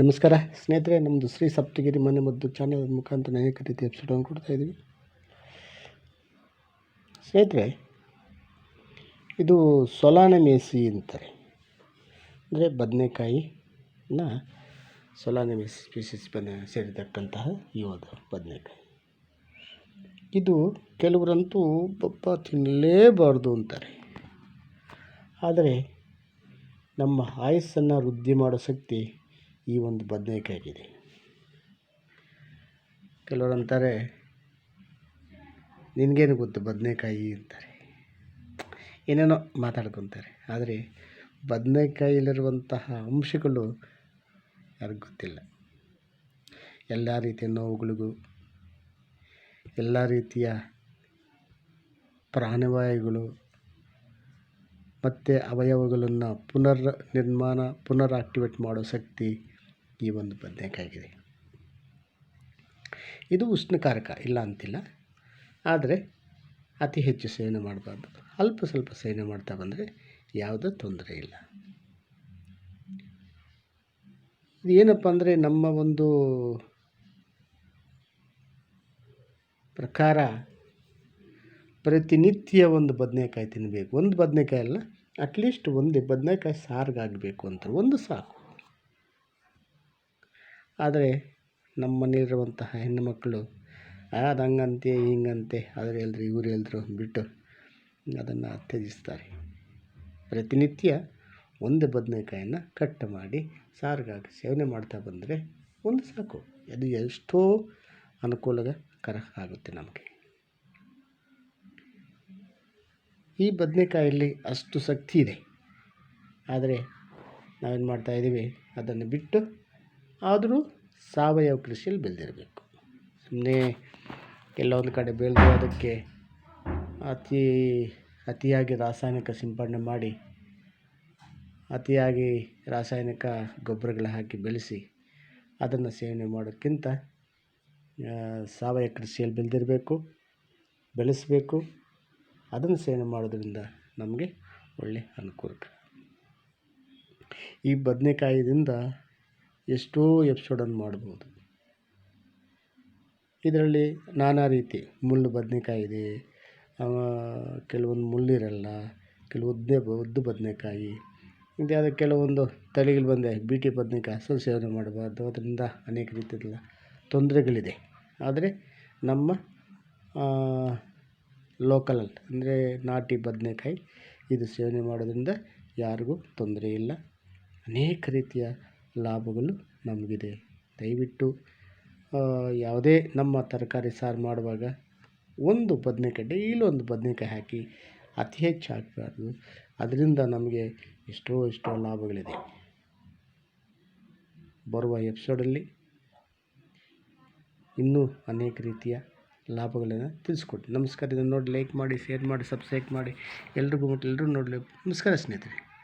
ನಮಸ್ಕಾರ. ಸ್ನೇಹಿತರೆ ನಮ್ಮದು ಶ್ರೀ ಸಪ್ತಗಿರಿ ಮನೆ ಮದ್ದು ಚಾನಲ್ ಮುಖಾಂತರ ಅನೇಕ ರೀತಿಯ ಎಪಿಸೋಡನ್ನು ಕೊಡ್ತಾ ಇದ್ದೀವಿ. ಸ್ನೇಹಿತರೆ, ಇದು ಸೊಲಾನೆ ಮೇಸಿ ಅಂತಾರೆ. ಅಂದರೆ ಬದನೆಕಾಯಿನ ಸೊಲಾನೆ ಮೇಸಿ ಸ್ಪೀಸಿಸ್ ಬನ ಸೇರಿರ್ತಕ್ಕಂತಹ ಈ ಬದನೆಕಾಯಿ. ಇದು ಕೆಲವರಂತೂ ಪಪ್ಪ ತಿನ್ನಲೇಬಾರ್ದು ಅಂತಾರೆ. ಆದರೆ ನಮ್ಮ ಆಯಸ್ಸನ್ನು ವೃದ್ಧಿ ಮಾಡೋ ಶಕ್ತಿ ಈ ಒಂದು ಬದನೆಕಾಯಿಗಿದೆ. ಕೆಲವರು ಅಂತಾರೆ, ನಿನಗೇನು ಗೊತ್ತು ಬದನೆಕಾಯಿ ಅಂತಾರೆ. ಏನೇನೋ ಮಾತಾಡ್ಕೊತಾರೆ. ಆದರೆ ಬದನೆಕಾಯಿಲಿರುವಂತಹ ಅಂಶಗಳು ಯಾರಿಗೂ ಗೊತ್ತಿಲ್ಲ. ಎಲ್ಲ ರೀತಿಯ ನೋವುಗಳಿಗೂ, ಎಲ್ಲ ರೀತಿಯ ಪ್ರಾಣವಾಯುಗಳು, ಮತ್ತು ಅವಯವಗಳನ್ನು ಪುನರ್ ನಿರ್ಮಾಣ, ಪುನರ್ ಆಕ್ಟಿವೇಟ್ ಮಾಡೋ ಶಕ್ತಿ ಈ ಒಂದು ಬದನೆಕಾಯಿಗಿದೆ ಇದು ಉಷ್ಣಕಾರಕ ಇಲ್ಲ ಅಂತಿಲ್ಲ. ಆದರೆ ಅತಿ ಹೆಚ್ಚು ಸೇವನೆ ಮಾಡಬಾರ್ದು. ಅಲ್ಪ ಸ್ವಲ್ಪ ಸೇವನೆ ಮಾಡ್ತಾ ಬಂದರೆ ಯಾವುದೇ ತೊಂದರೆ ಇಲ್ಲ. ಇದು ಏನಪ್ಪ ಅಂದರೆ ನಮ್ಮ ಒಂದು ಪ್ರಕಾರ ಪ್ರತಿನಿತ್ಯ ಒಂದು ಬದನೆಕಾಯಿ ತಿನ್ನಬೇಕು. ಒಂದು ಬದನೆಕಾಯಿ ಅಲ್ಲ, ಅಟ್ಲೀಸ್ಟ್ ಒಂದು ಬದನೆಕಾಯಿ ಸಾರಿಗಾಗಬೇಕು ಅಂತ ಒಂದು ಸಾಕು. ಆದರೆ ನಮ್ಮ ಮನೆಯಲ್ಲಿರುವಂತಹ ಹೆಣ್ಣುಮಕ್ಕಳು, ಅದು ಹಂಗಂತೆ, ಹಿಂಗಂತೆ, ಆದರೆ ಹೇಳಿದ್ರು ಇವ್ರು ಹೇಳಿದ್ರು ಬಿಟ್ಟು ಅದನ್ನು ತ್ಯಜಿಸ್ತಾರೆ. ಪ್ರತಿನಿತ್ಯ ಒಂದು ಬದನೆಕಾಯನ್ನು ಕಟ್ ಮಾಡಿ ಸಾರಿಗಾಗಿ ಸೇವನೆ ಮಾಡ್ತಾ ಬಂದರೆ ಒಂದು ಸಾಕು. ಅದು ಎಷ್ಟೋ ಅನುಕೂಲಕರ ಆಗುತ್ತೆ ನಮಗೆ. ಈ ಬದನೆಕಾಯಲ್ಲಿ ಅಷ್ಟು ಶಕ್ತಿ ಇದೆ. ಆದರೆ ನಾವೇನು ಮಾಡ್ತಾಯಿದ್ದೀವಿ ಅದನ್ನು ಬಿಟ್ಟು ಆದರೂ ಸಾವಯವ ಕೃಷಿಯಲ್ಲಿ ಬೆಳೆದಿರಬೇಕು. ಸುಮ್ಮನೆ ಕೆಲವೊಂದು ಕಡೆ ಬೆಳೆದು ಅದಕ್ಕೆ ಅತಿ, ಅತಿಯಾಗಿ ರಾಸಾಯನಿಕ ಸಿಂಪಡಣೆ ಮಾಡಿ, ಅತಿಯಾಗಿ ರಾಸಾಯನಿಕ ಗೊಬ್ಬರಗಳ ಹಾಕಿ ಬೆಳೆಸಿ ಅದನ್ನು ಸೇವನೆ ಮಾಡೋಕ್ಕಿಂತ ಸಾವಯವ ಕೃಷಿಯಲ್ಲಿ ಬೆಳೆದಿರಬೇಕು, ಬೆಳೆಸಬೇಕು, ಅದನ್ನು ಸೇವನೆ ಮಾಡೋದ್ರಿಂದ ನಮಗೆ ಒಳ್ಳೆಯ ಅನುಕೂಲ ಈ ಬದನೆಕಾಯಿದಿಂದ ಎಷ್ಟೋ ಎಪಿಸೋಡನ್ನು ಮಾಡ್ಬೋದು. ಇದರಲ್ಲಿ ನಾನಾ ರೀತಿ ಮುಳ್ಳು ಬದನೆಕಾಯಿ ಇದೆ ಕೆಲವೊಂದು ಮುಳ್ಳಿರಲ್ಲ ಕೆಲವು ಉದ್ದೆ ಉದ್ದು ಬದನೆಕಾಯಿ ಇದ್ಯಾವುದೋ ಕೆಲವೊಂದು ತಲೆಗಳು ಬಂದೆ ಬಿ ಟಿ ಬದನೆಕಾಯಿ ಹಸು ಸೇವನೆ ಮಾಡಬಾರ್ದು, ಅದರಿಂದ ಅನೇಕ ರೀತಿಯ ತೊಂದರೆಗಳಿದೆ. ಆದರೆ ನಮ್ಮ ಲೋಕಲಲ್ಲಿ ಅಂದರೆ ನಾಟಿ ಬದನೆಕಾಯಿ ಇದು ಸೇವನೆ ಮಾಡೋದರಿಂದ ಯಾರಿಗೂ ತೊಂದರೆ ಇಲ್ಲ. ಅನೇಕ ರೀತಿಯ ಲಾಭಗಳು ನಮಗಿದೆ. ದಯವಿಟ್ಟು ಯಾವುದೇ ನಮ್ಮ ತರಕಾರಿ ಸಾರು ಮಾಡುವಾಗ ಒಂದು ಬದ್ನೆಕಾಯಿ ಒಂದು ಬದನೆಕಾಯಿ ಹಾಕಿ ಅತಿ ಹೆಚ್ಚು ಹಾಕಬಾರ್ದು. ಅದರಿಂದ ನಮಗೆ ಎಷ್ಟೋ ಎಷ್ಟೋ ಲಾಭಗಳಿದೆ. ಬರುವ ಎಪಿಸೋಡಲ್ಲಿ ಇನ್ನೂ ಅನೇಕ ರೀತಿಯ ಲಾಭಗಳನ್ನು ತಿಳಿಸ್ಕೊಡ್ತೀನಿ. ನಮಸ್ಕಾರ. ಇದನ್ನು ನೋಡಿ ಲೈಕ್ ಮಾಡಿ, ಶೇರ್ ಮಾಡಿ, ಸಬ್ಸ್ಕ್ರೈಬ್ ಮಾಡಿ. ಎಲ್ರಿಗೂ ಎಲ್ಲರೂ ನೋಡಲಿ ನಮಸ್ಕಾರ ಸ್ನೇಹಿತರೆ.